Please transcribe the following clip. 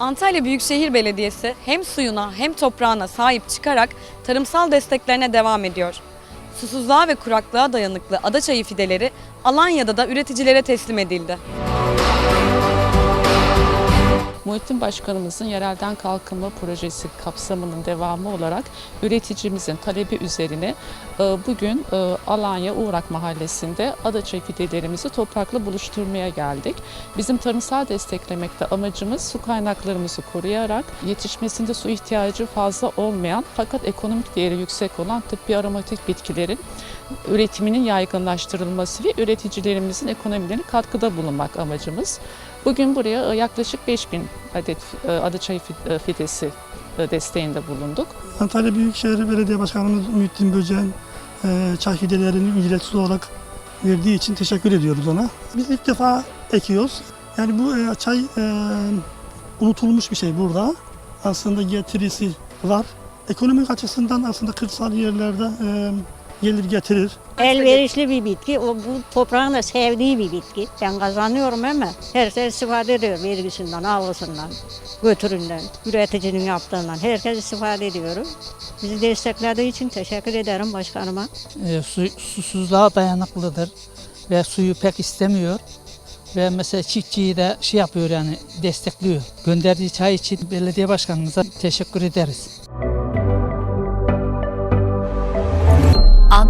Antalya Büyükşehir Belediyesi hem suyuna hem toprağına sahip çıkarak tarımsal desteklerine devam ediyor. Susuzluğa ve kuraklığa dayanıklı adaçayı fideleri Alanya'da da üreticilere teslim edildi. Muhittin Başkanımızın yerelden kalkınma projesi kapsamının devamı olarak üreticimizin talebi üzerine e, bugün e, Alanya Uğrak Mahallesi'nde adaçay fidelerimizi toprakla buluşturmaya geldik. Bizim tarımsal desteklemekte amacımız su kaynaklarımızı koruyarak yetişmesinde su ihtiyacı fazla olmayan fakat ekonomik değeri yüksek olan tıbbi aromatik bitkilerin üretiminin yaygınlaştırılması ve üreticilerimizin ekonomilerine katkıda bulunmak amacımız. Bugün buraya e, yaklaşık 5000 adet e, adaçayı fi- fidesi e, desteğinde bulunduk. Antalya Büyükşehir Belediye Başkanımız Muhittin Böcek'in e, çay fidelerini ücretsiz olarak verdiği için teşekkür ediyoruz ona. Biz ilk defa ekiyoruz. Yani bu çay unutulmuş bir şey burada. Aslında getirisi var. Ekonomik açısından aslında kırsal yerlerde gelir getirir. Elverişli bir bitki. O bu toprağın da sevdiği bir bitki. Ben kazanıyorum ama herkes istifade ediyor vergisinden, algısından, götüründen, üreticinin yaptığından. Herkes istifade ediyor. Bizi desteklediği için teşekkür ederim başkanıma. e, su, susuzluğa dayanıklıdır ve suyu pek istemiyor. Ve mesela çiftçiyi de şey yapıyor yani destekliyor. Gönderdiği çay için belediye başkanımıza teşekkür ederiz.